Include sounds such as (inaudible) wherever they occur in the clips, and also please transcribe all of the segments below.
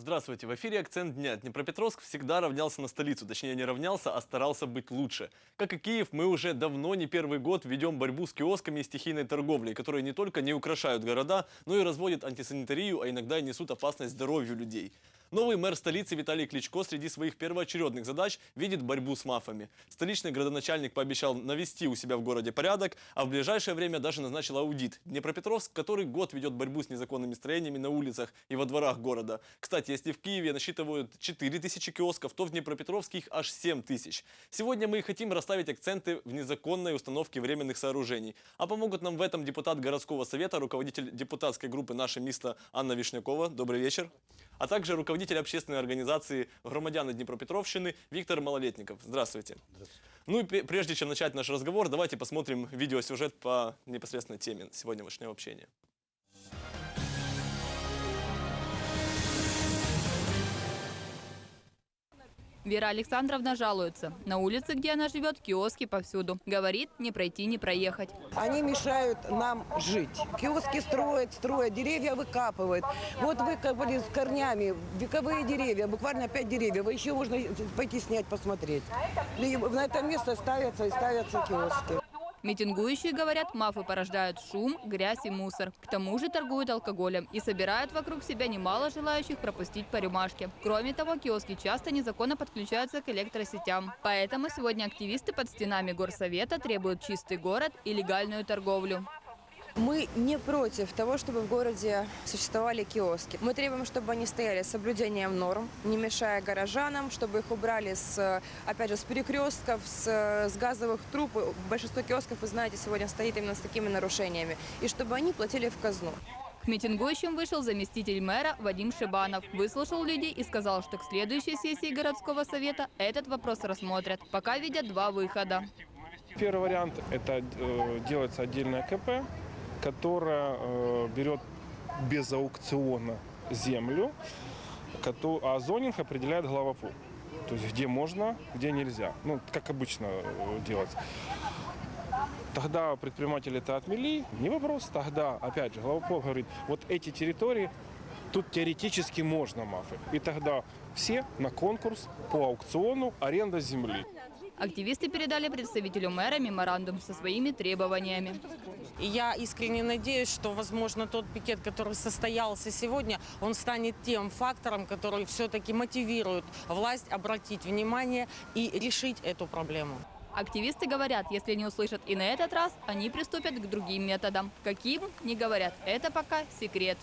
Здравствуйте, в эфире «Акцент дня». Днепропетровск всегда равнялся на столицу, точнее не равнялся, а старался быть лучше. Как и Киев, мы уже давно, не первый год, ведем борьбу с киосками и стихийной торговлей, которые не только не украшают города, но и разводят антисанитарию, а иногда и несут опасность здоровью людей. Новый мэр столицы Виталий Кличко среди своих первоочередных задач видит борьбу с мафами. Столичный градоначальник пообещал навести у себя в городе порядок, а в ближайшее время даже назначил аудит. Днепропетровск, который год ведет борьбу с незаконными строениями на улицах и во дворах города. Кстати, если в Киеве насчитывают 4 тысячи киосков, то в Днепропетровске их аж 7 тысяч. Сегодня мы и хотим расставить акценты в незаконной установке временных сооружений. А помогут нам в этом депутат городского совета, руководитель депутатской группы «Наше место» Анна Вишнякова. Добрый вечер. А также руководитель общественной организации «Громадяне Днепропетровщины» Виктор Малолетников. Здравствуйте. Ну и пре- прежде чем начать наш разговор, давайте посмотрим видеосюжет по непосредственной теме сегодняшнего общения. Вера Александровна жалуется. На улице, где она живет, киоски повсюду. Говорит, не пройти, не проехать. Они мешают нам жить. Киоски строят, строят, деревья выкапывают. Вот выкопали с корнями вековые деревья, буквально пять деревьев. А Еще можно пойти снять, посмотреть. И на это место ставятся и ставятся киоски. Митингующие говорят, мафы порождают шум, грязь и мусор. К тому же торгуют алкоголем и собирают вокруг себя немало желающих пропустить по рюмашке. Кроме того, киоски часто незаконно подключаются к электросетям. Поэтому сегодня активисты под стенами горсовета требуют чистый город и легальную торговлю. Мы не против того, чтобы в городе существовали киоски. Мы требуем, чтобы они стояли с соблюдением норм, не мешая горожанам, чтобы их убрали с, опять же, с перекрестков, с, с газовых труб. Большинство киосков, вы знаете, сегодня стоит именно с такими нарушениями. И чтобы они платили в казну. К митингующим вышел заместитель мэра Вадим Шибанов. Выслушал людей и сказал, что к следующей сессии городского совета этот вопрос рассмотрят. Пока видят два выхода. Первый вариант – это э, делается отдельная КП, которая э, берет без аукциона землю, а зонинг определяет главопол. То есть где можно, где нельзя. Ну, как обычно э, делается. Тогда предприниматели это отмели, не вопрос. Тогда, опять же, главопол говорит, вот эти территории, тут теоретически можно мафы. И тогда все на конкурс по аукциону аренда земли. Активисты передали представителю мэра меморандум со своими требованиями. Я искренне надеюсь, что, возможно, тот пикет, который состоялся сегодня, он станет тем фактором, который все-таки мотивирует власть обратить внимание и решить эту проблему. Активисты говорят, если не услышат и на этот раз, они приступят к другим методам. Каким, не говорят. Это пока секрет.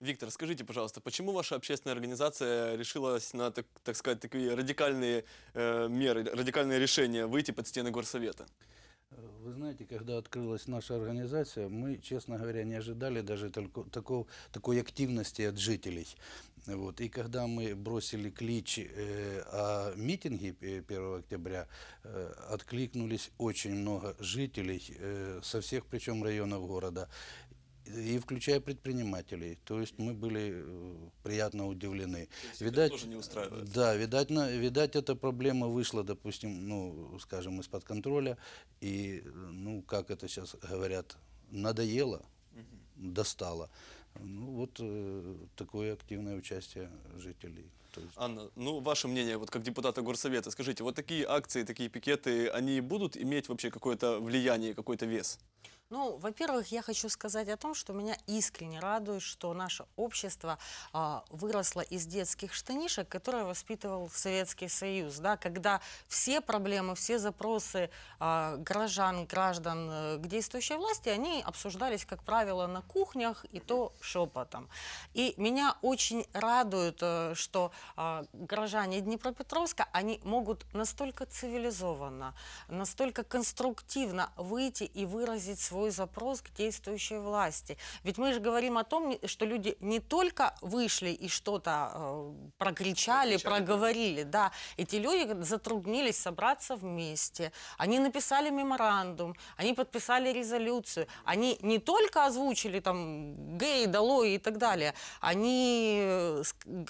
Виктор, скажите, пожалуйста, почему ваша общественная организация решилась на, так, так сказать, такие радикальные э, меры, радикальные решения выйти под стены горсовета? Вы знаете, когда открылась наша организация, мы, честно говоря, не ожидали даже только, такого, такой активности от жителей. Вот. И когда мы бросили клич э, о митинге пе- 1 октября, э, откликнулись очень много жителей э, со всех причем районов города, и включая предпринимателей. То есть мы были э, приятно удивлены. это тоже не устраивает? Да, видать, на- видать, эта проблема вышла, допустим, ну, скажем, из-под контроля. И, ну, как это сейчас говорят, надоело, достало. Ну, вот э, такое активное участие жителей. Есть, Анна, ну, ваше мнение, вот как депутата горсовета, скажите, вот такие акции, такие пикеты, они будут иметь вообще какое-то влияние, какой-то вес? Ну, во-первых, я хочу сказать о том, что меня искренне радует, что наше общество а, выросло из детских штанишек, которые воспитывал Советский Союз, да, когда все проблемы, все запросы а, горожан, граждан э, к действующей власти, они обсуждались, как правило, на кухнях и то шепотом. И меня очень радует, э, что а, горожане Днепропетровска, они могут настолько цивилизованно, настолько конструктивно выйти и выразить свой запрос к действующей власти. Ведь мы же говорим о том, что люди не только вышли и что-то э, прокричали, проговорили, да, эти люди затруднились собраться вместе, они написали меморандум, они подписали резолюцию, они не только озвучили там гей, долой и так далее, они, э,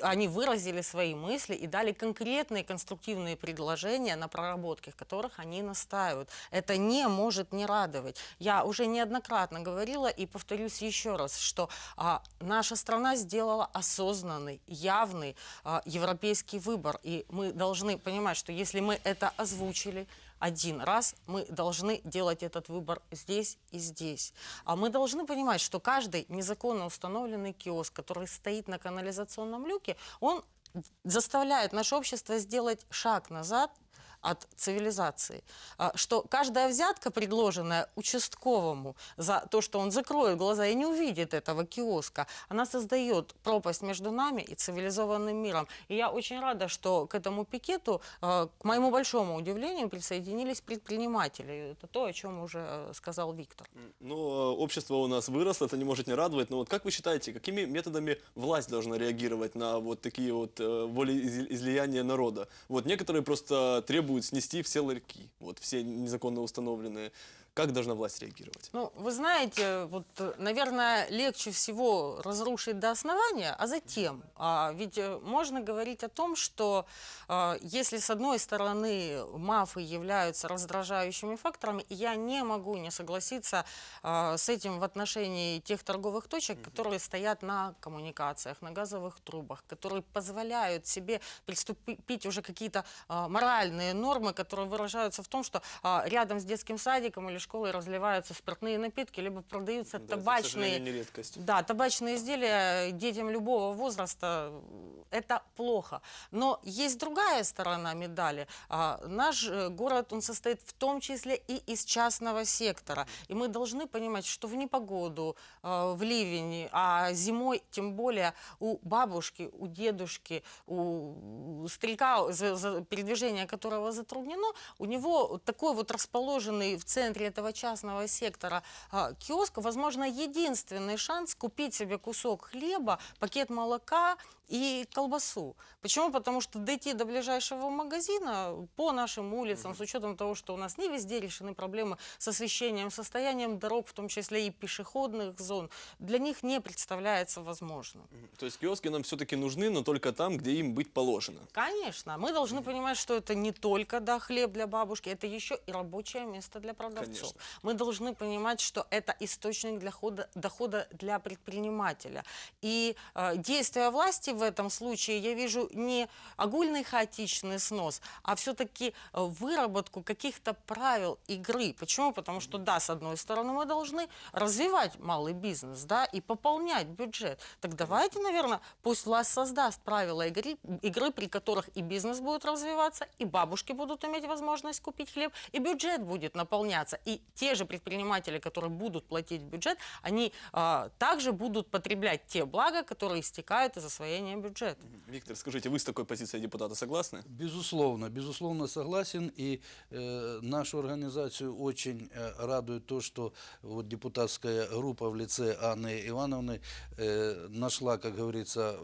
они выразили свои мысли и дали конкретные конструктивные предложения, на проработке которых они настаивают. Это не может не радовать. Я уже уже неоднократно говорила и повторюсь еще раз, что а, наша страна сделала осознанный, явный а, европейский выбор. И мы должны понимать, что если мы это озвучили, один раз мы должны делать этот выбор здесь и здесь. А мы должны понимать, что каждый незаконно установленный киоск, который стоит на канализационном люке, он заставляет наше общество сделать шаг назад от цивилизации. А, Что каждая взятка, предложенная участковому за то, что он закроет глаза и не увидит этого киоска, она создает пропасть между нами и цивилизованным миром. И я очень рада, что к этому пикету, э, к моему большому удивлению, присоединились предприниматели. Это то, о чем уже э, сказал Виктор. Ну, э, общество у нас выросло, это не может не радовать. Но вот как вы считаете, какими методами власть должна реагировать на вот такие вот э, волеизлияния народа? Вот некоторые просто требуют снести все ларьки, вот все незаконно установленные. Как должна власть реагировать? Ну, вы знаете, вот, наверное, легче всего разрушить до основания, а затем. А, ведь э, можно говорить о том, что а, если с одной стороны мафы являются раздражающими факторами, я не могу не согласиться а, с этим в отношении тех торговых точек, которые стоят на коммуникациях, на газовых трубах, которые позволяют себе приступить уже какие-то а, моральные нормы, которые выражаются в том, что а, рядом с детским садиком или школой разливаются спиртные напитки, либо продаются Да, это, к табачные редкость. да, табачные изделия детям любого возраста – это плохо. Но есть другая сторона медали. А, Наш э, город, он состоит в том числе и из частного сектора. И мы должны понимать, что в непогоду, э, в ливень, а зимой тем более у бабушки, у дедушки, у за- за- передвижение которого затруднено, у него такой вот расположенный в центре этого частного сектора. А, киоск, возможно, единственный шанс купить себе кусок хлеба, пакет молока и колбасу. Почему? Потому что дойти до ближайшего магазина по нашим улицам, с учетом того, что у нас не везде решены проблемы с освещением, состоянием дорог, в том числе и пешеходных зон, для них не представляется возможным. То есть киоски нам все-таки нужны, но только там, где им быть положено. Конечно, мы должны понимать, что это не только да, хлеб для бабушки, это еще и рабочее место для продавцов. Конечно. Мы должны понимать, что это источник для хода- дохода для предпринимателя. И э, действия власти в этом случае я вижу не огульный хаотичный снос, а все-таки выработку каких-то правил игры. Почему? Потому что, да, с одной стороны, мы должны развивать малый бизнес, да, и пополнять бюджет. Так давайте, наверное, пусть власть создаст правила игры, игры, при которых и бизнес будет развиваться, и бабушки будут иметь возможность купить хлеб, и бюджет будет наполняться. И те же предприниматели, которые будут платить в бюджет, они а, также будут потреблять те блага, которые истекают из освоения бюджета. Виктор, скажите, вы с такой позицией депутата согласны? Безусловно, безусловно согласен. И э, нашу организацию очень э, радует то, что вот депутатская группа в лице Анны Ивановны э, нашла, как говорится,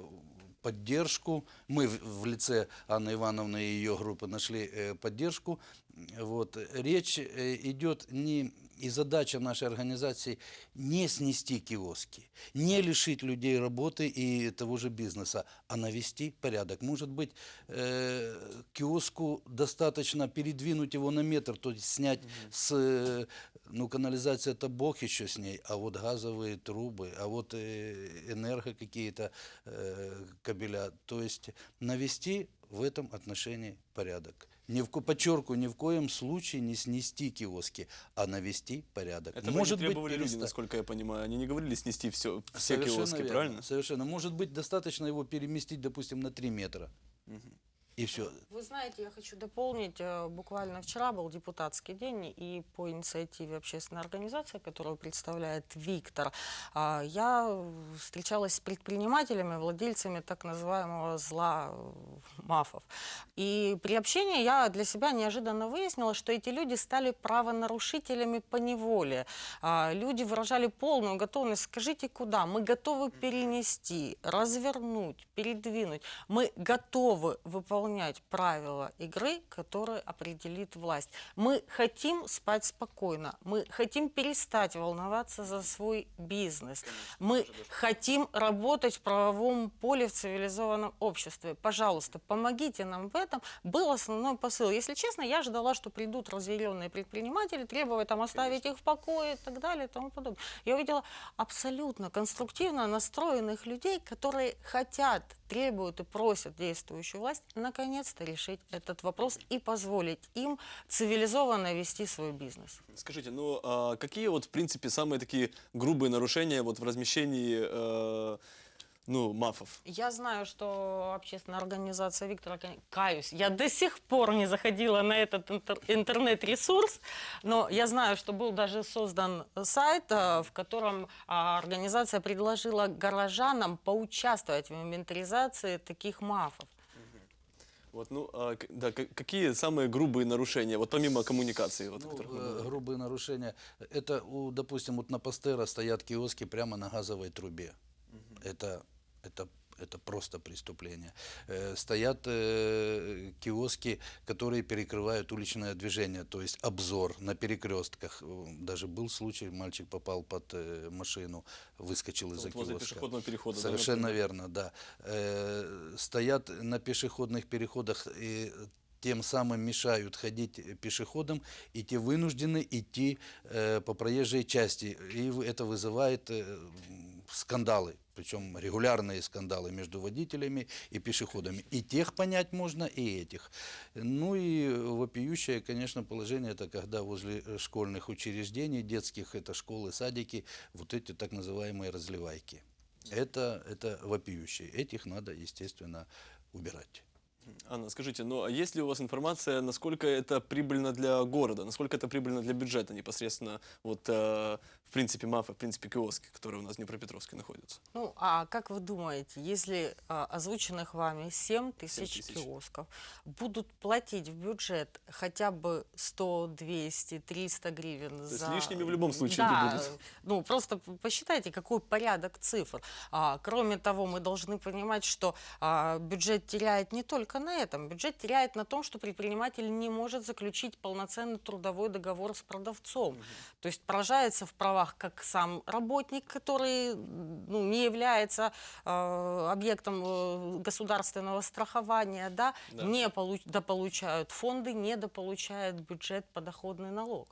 поддержку. Мы в, лице Анны Ивановны и ее группы нашли э, поддержку. Вот. Речь э, идет не и задача нашей организации не снести киоски, не лишить людей работы и того же бизнеса, а навести порядок. Может быть, э, киоску достаточно передвинуть его на метр, то есть снять с... Ну, канализация это бог еще с ней, а вот газовые трубы, а вот э, энерго какие-то э, кабеля. То есть навести в этом отношении порядок. Ни в, подчеркиваю, ни в коем случае не снести киоски, а навести порядок. Это Может не быть, требовали люди, переста- насколько я понимаю. Они не говорили снести все, все Совершенно киоски, верно, правильно? Совершенно. Может быть, достаточно его переместить, допустим, на 3 метра. И все. Вы знаете, я хочу дополнить, э, буквально вчера был депутатский день, и по инициативе общественной организации, которую представляет Виктор, а, я встречалась с предпринимателями, владельцами так называемого зла э, мафов. И при общении я для себя неожиданно выяснила, что эти люди стали правонарушителями по неволе. А, Люди выражали полную готовность, скажите куда, мы готовы перенести, развернуть, передвинуть, мы готовы выполнять выполнять правила игры, которые определит власть. Мы хотим спать спокойно, мы хотим перестать волноваться за свой бизнес, мы хотим работать в правовом поле в цивилизованном обществе. Пожалуйста, помогите нам в этом, был основной посыл. Если честно, я ждала, что придут разъяренные предприниматели, требуя там оставить их в покое и так далее и тому подобное. Я увидела абсолютно конструктивно настроенных людей, которые хотят, требуют и просят действующую власть наконец-то решить этот вопрос и позволить им цивилизованно вести свой бизнес. Скажите, ну а какие вот в принципе самые такие грубые нарушения вот в размещении э, ну мафов? Я знаю, что общественная организация Виктора, каюсь, я до сих пор не заходила на этот интер- интернет-ресурс, но я знаю, что был даже создан сайт, э, в котором а, организация предложила горожанам поучаствовать в инвентаризации таких мафов. Вот, ну, а, да, какие самые грубые нарушения, вот помимо коммуникации, вот, Ну, мы э, говорили? грубые нарушения. Это, у, допустим, вот на Пастера стоят киоски прямо на газовой трубе. Это, это, это просто преступление. Э, стоят э, киоски, которые перекрывают уличное движение, то есть обзор на перекрестках. Даже был случай, мальчик попал под э, машину, выскочил из-за Вот киоска. пешеходного перехода. да, Совершенно например? верно, да. Стоят на пешеходных переходах и тем самым мешают ходить пешеходам, и те вынуждены идти э, по проезжей части. И это вызывает э, скандалы, причем регулярные скандалы между водителями и пешеходами. И тех понять можно, и этих. Ну и вопиющее, конечно, положение, это когда возле э, школьных учреждений, детских, это школы, садики, вот эти так называемые разливайки. Это, это вопиющие. Этих надо, естественно, убирать. Анна, скажите, ну а есть ли у вас информация, насколько это прибыльно для города, насколько это прибыльно для бюджета непосредственно, вот э, в принципе мафы, в принципе киоски, которые у нас в Днепропетровске находятся? Ну, а как вы думаете, если а, озвученных вами 7 тысяч 7 тысяч. киосков будут платить в бюджет хотя бы 100, 200, 300 гривен есть за... лишними в любом случае не да, будут. Ну, просто посчитайте, какой порядок цифр. А, кроме того, мы должны понимать, что а, бюджет теряет не только на этом. Бюджет теряет на том, что предприниматель не может заключить полноценный трудовой договор с продавцом. То есть поражается в правах как сам работник, который ну, не является э, объектом э, государственного страхования, да, Да. не получ- дополучают фонды, не дополучает бюджет подоходный налог.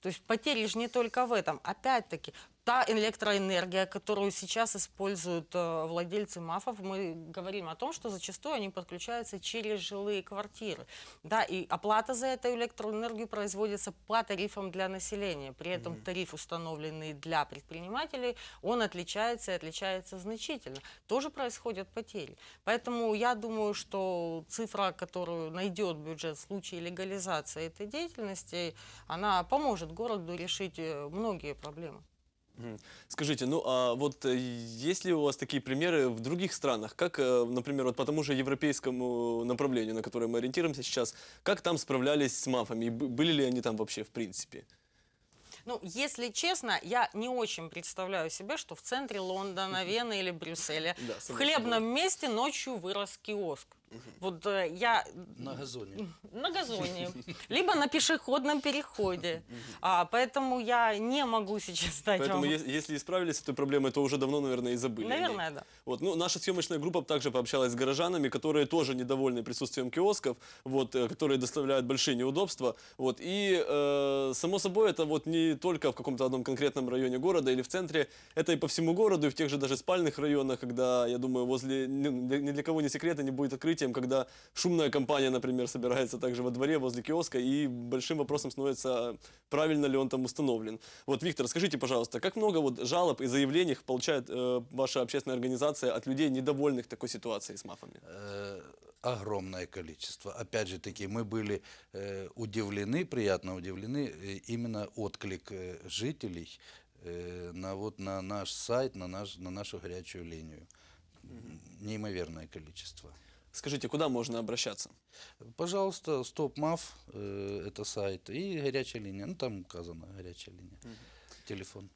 То есть потери же не только в этом. Опять-таки, та электроэнергия, которую сейчас используют э, владельцы мафов, мы говорим о том, что зачастую они подключаются через жилые квартиры. Да, и оплата за эту электроэнергию производится по тарифам для населения. При этом тариф, установленный для предпринимателей, он отличается и отличается значительно. Тоже происходят потери. Поэтому я думаю, что цифра, которую найдет бюджет в случае легализации этой деятельности, она поможет городу решить э, многие проблемы. Скажите, ну а вот э, есть ли у вас такие примеры в других странах, как, э, например, вот по тому же европейскому направлению, на которое мы ориентируемся сейчас, как там справлялись с мафами, были ли они там вообще в принципе? Ну, если честно, я не очень представляю себе, что в центре Лондона, Вены или Брюсселя Да, в хлебном месте ночью вырос киоск. Вот э, я На газоне. (laughs) на газоне, либо на пешеходном переходе. А, поэтому я не могу сейчас дать Поэтому вам... ес- если исправились с этой проблемой, то уже давно, наверное, и забыли. о ней. Наверное, да. Вот, ну, наша съемочная группа также пообщалась с горожанами, которые тоже недовольны присутствием киосков, вот, э, которые доставляют большие неудобства. Вот, и, э, само собой, это вот не только в каком-то одном конкретном районе города или в центре, это и по всему городу, и в тех же даже спальных районах, когда, я думаю, возле, ни, ни для кого не секрет, и не будет открытием, когда шумная компания, например, собирается также во дворе возле киоска, и большим вопросом становится, правильно ли он там установлен. Вот, Виктор, скажите, пожалуйста, как много вот жалоб и заявлений получает э, ваша общественная организация от людей, недовольных такой ситуацией с мафами? Э, огромное количество. Опять же таки, мы были э, удивлены, приятно удивлены, э, именно отклик э, жителей э, на, вот, на наш сайт, на, наш, на нашу горячую линию. Неимоверное количество. Скажите, куда можно обращаться? Пожалуйста, Стоп Мав, э, это сайт, и горячая линия. Ну, там указана горячая линия. Телефон.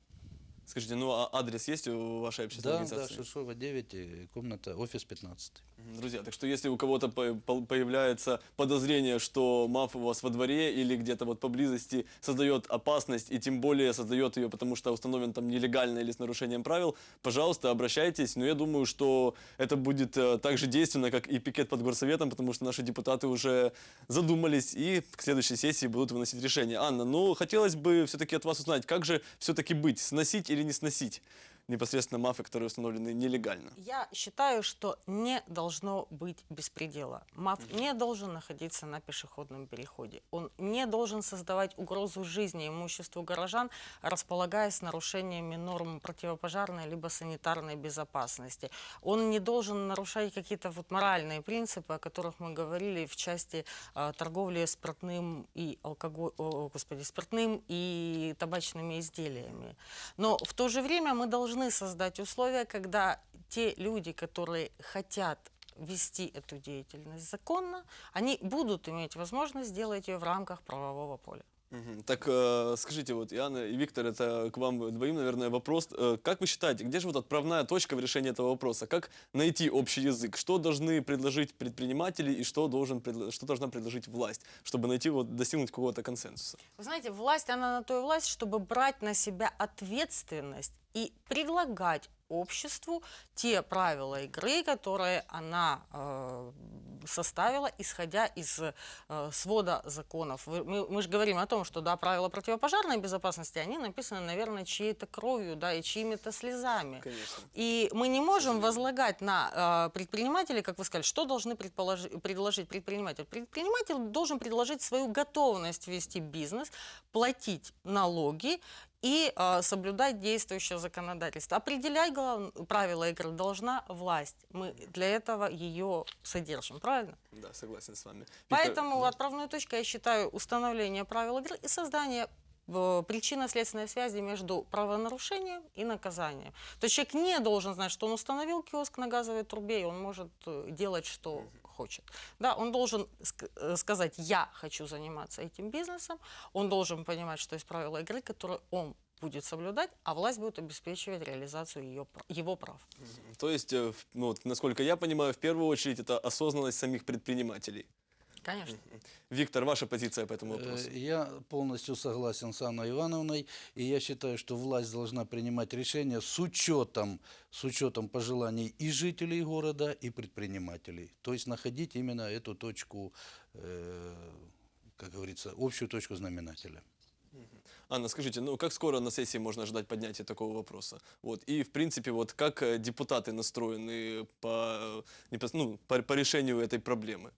Скажите, ну а адрес есть у вашей общественной Да, да, организации? Шишова 9, э, комната, офис 15. Мгм, Друзья, так что если у кого-то по- по- появляется подозрение, что маф у вас во дворе или где-то вот поблизости создает опасность и тем более создает ее, потому что установлен там нелегально или с нарушением правил, пожалуйста, обращайтесь. Но я думаю, что это будет э, так же действенно, как и пикет под горсоветом, потому что наши депутаты уже задумались и к следующей сессии будут выносить решение. Анна, ну хотелось бы все-таки от вас узнать, как же все-таки быть, сносить или не сносить непосредственно мафы, которые установлены нелегально? Я считаю, что не должно быть беспредела. МАФ не должен находиться на пешеходном переходе. Он не должен создавать угрозу жизни и имуществу горожан, располагаясь нарушениями норм противопожарной либо санитарной безопасности. Он не должен нарушать какие-то вот моральные принципы, о которых мы говорили в части э, торговли спиртным и алкоголь, о, господи, спиртным и табачными изделиями. Но в то же время мы должны создать условия, когда те люди, которые хотят вести эту деятельность законно, они будут иметь возможность сделать ее в рамках правового поля. Так э, скажите, вот и Анна, и Виктор, это к вам двоим, наверное, вопрос. Э, как вы считаете, где же вот отправная точка в решении этого вопроса? Как найти общий язык? Что должны предложить предприниматели и что, должен, что должна предложить власть, чтобы найти, вот, достигнуть какого-то консенсуса? Вы знаете, власть, она на то и власть, чтобы брать на себя ответственность и предлагать обществу те правила игры, которые она э, составила, исходя из э, свода законов. Мы, мы же говорим о том, что да, правила противопожарной безопасности, они написаны, наверное, чьей-то кровью, да, и чьими-то слезами. Конечно. И мы не можем возлагать на э, предпринимателей, как вы сказали, что должны предложить предприниматель. Предприниматель должен предложить свою готовность вести бизнес, платить налоги и э, соблюдать действующее законодательство. Определять глав- правила игры должна власть. Мы для этого ее содержим, правильно? Да, согласен с вами. Поэтому да. отправной точкой я считаю установление правил игры и создание э, причинно-следственной связи между правонарушением и наказанием. То есть человек не должен знать, что он установил киоск на газовой трубе, и он может э, делать, что хочет. Да, он должен э, сказать, я хочу заниматься этим бизнесом, он должен понимать, что есть правила игры, которые он будет соблюдать, а власть будет обеспечивать реализацию ее, его прав. То есть, э, ну, насколько я понимаю, в первую очередь это осознанность самих предпринимателей. Конечно. Виктор, ваша позиция по этому вопросу? Э, Я полностью согласен с Анной Ивановной, и я считаю, что власть должна принимать решения с учетом, с учетом пожеланий и жителей города, и предпринимателей. То есть находить именно эту точку, э, как говорится, общую точку знаменателя. Анна, скажите, ну как скоро на сессии можно ожидать поднятия такого вопроса? Вот. И, в принципе, вот как э, депутаты настроены по, ну, по, по решению этой проблемы?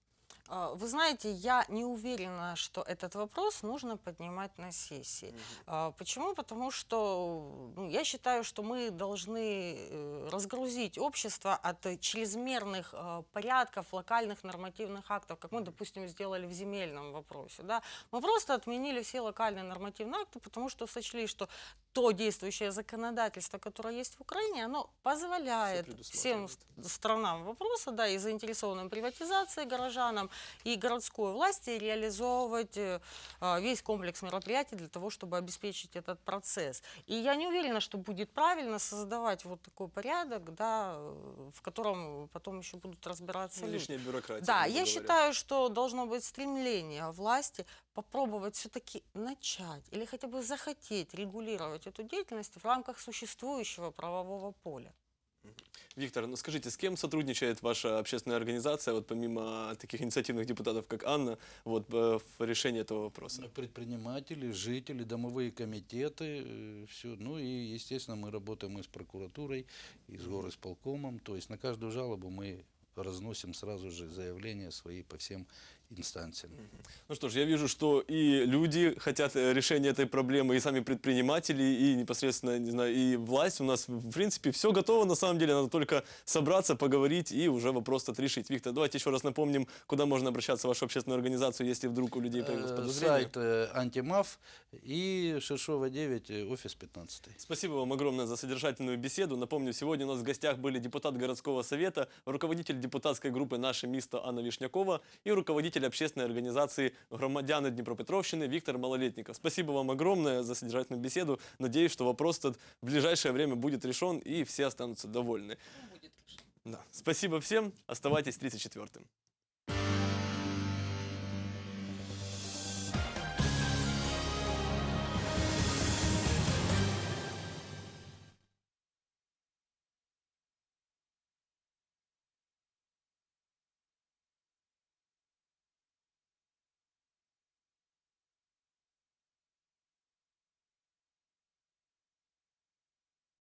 А, Вы знаете, я не уверена, что этот вопрос нужно поднимать на сессии. А, Почему? Потому что ну, я считаю, что мы должны э, разгрузить общество от чрезмерных э, порядков, локальных нормативных актов, как мы, допустим, сделали в земельном вопросе. Да? Мы просто отменили все локальные нормативные акты, потому что сочли, что то действующее законодательство, которое есть в Украине, оно позволяет всем предусматривает. с- сторонам вопроса, да, и заинтересованным приватизации горожанам, и городской власти реализовывать э, а, весь комплекс мероприятий для того, чтобы обеспечить этот процесс. И я не уверена, что будет правильно создавать вот такой порядок, да, э, в котором потом еще будут разбираться Ну, люди. лишняя бюрократия. Да, я говоря. считаю, что должно быть стремление власти попробовать все-таки начать или хотя бы захотеть регулировать эту деятельность в рамках существующего правового поля. Виктор, ну скажите, с кем сотрудничает ваша общественная организация, вот помимо таких инициативных депутатов, как Анна, вот э, в решении этого вопроса? Предприниматели, жители, домовые комитеты, все. Ну и, естественно, мы работаем и с прокуратурой, и с горосполкомом. То есть на каждую жалобу мы разносим сразу же заявления свои по всем инстанциям. Ну что ж, я вижу, что и люди хотят э, решения этой проблемы, и сами предприниматели, и непосредственно, не знаю, и власть. У нас, в принципе, все готово, на самом деле, надо только собраться, поговорить и уже вопрос этот решить. Виктор, давайте еще раз напомним, куда можно обращаться в вашу общественную организацию, если вдруг у людей появилось Э, подозрение. Сайт э, Антимаф и Шишова 9, э, офис 15. Спасибо вам огромное за содержательную беседу. Напомню, сегодня у нас в гостях были депутат городского совета, руководитель депутатской группы «Наше место» Анна Вишнякова и руководитель руководитель общественной организации «Громадяне Днепропетровщины» Виктор Малолетников. Спасибо вам огромное за содержательную беседу. Надеюсь, что вопрос этот в ближайшее время будет решен и все останутся довольны. Да. Спасибо всем. Оставайтесь 34-м.